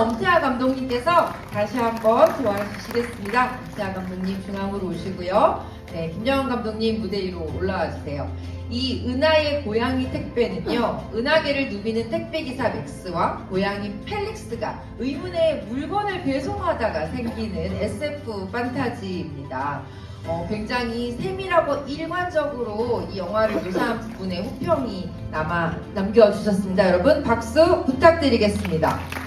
엄태아 감독님께서 다시 한번 도와주시겠습니다. 엄태아 감독님 중앙으로 오시고요. 네, 김정은 감독님 무대 위로 올라와 주세요. 이 은하의 고양이 택배는요, 은하계를 누비는 택배기사 맥스와 고양이 펠릭스가 의문의 물건을 배송하다가 생기는 SF 판타지입니다. 어, 굉장히 세밀하고 일관적으로 이 영화를 묘사한 부분에 호평이 남아 남겨주셨습니다. 여러분 박수 부탁드리겠습니다.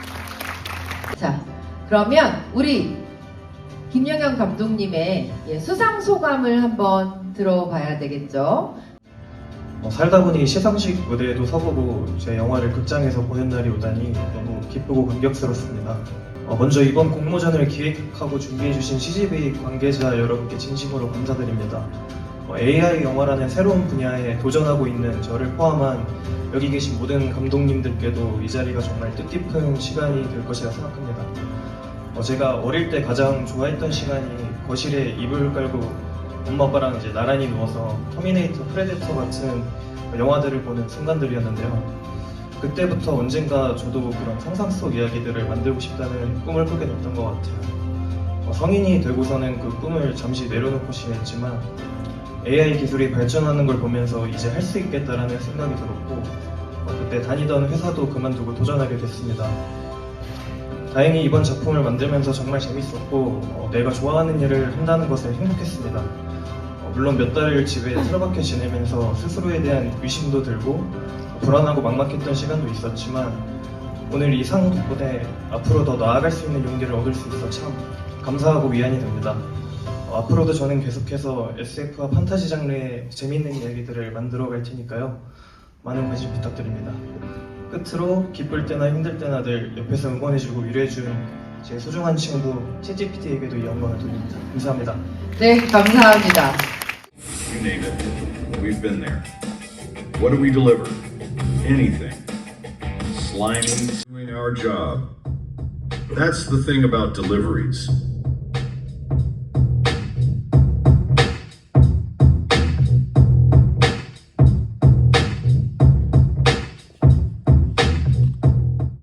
자, 그러면 우리 김영현 감독님의 예, 수상 소감을 한번 들어봐야 되겠죠. 어, 살다 보니 시상식 무대에도 서보고 제 영화를 극장에서 보는 날이 오다니 너무 기쁘고 감격스럽습니다. 어, 먼저 이번 공모전을 기획하고 준비해주신 CGV 관계자 여러분께 진심으로 감사드립니다. 어, AI 영화라는 새로운 분야에 도전하고 있는 저를 포함한 여기 계신 모든 감독님들께도 이 자리가 정말 뜻깊은 시간이 될 것이라 생각합니다. 어, 제가 어릴 때 가장 좋아했던 시간이 거실에 이불 깔고 엄마 아빠랑 이제 나란히 누워서 터미네이터 프레데터 같은 영화들을 보는 순간들이었는데요. 그때부터 언젠가 저도 그런 상상 속 이야기들을 만들고 싶다는 꿈을 꾸게 됐던 것 같아요. 어, 성인이 되고서는 그 꿈을 잠시 내려놓고 지냈지만 AI 기술이 발전하는 걸 보면서 이제 할 수 있겠다라는 생각이 들었고 어, 그때 다니던 회사도 그만두고 도전하게 됐습니다. 다행히 이번 작품을 만들면서 정말 재밌었고 어, 내가 좋아하는 일을 한다는 것에 행복했습니다. 어, 물론 몇 달을 집에 틀어박혀 지내면서 스스로에 대한 의심도 들고 불안하고 막막했던 시간도 있었지만 오늘 이 상 덕분에 앞으로 더 나아갈 수 있는 용기를 얻을 수 있어 참 감사하고 위안이 됩니다. 어, 앞으로도 저는 계속해서 SF와 판타지 장르의 재미있는 이야기들을 만들어 갈 테니까요. 많은 관심 부탁드립니다. 끝으로 기쁠 때나 힘들 때나 늘 옆에서 응원해주고 위로해준 제 소중한 친구 채찌PT에게도 이 영광을 돌립니다. 감사합니다. 네, 감사합니다. You name it. We've been there. What do we deliver? Anything. Slimy. Doing our job. That's the thing about deliveries.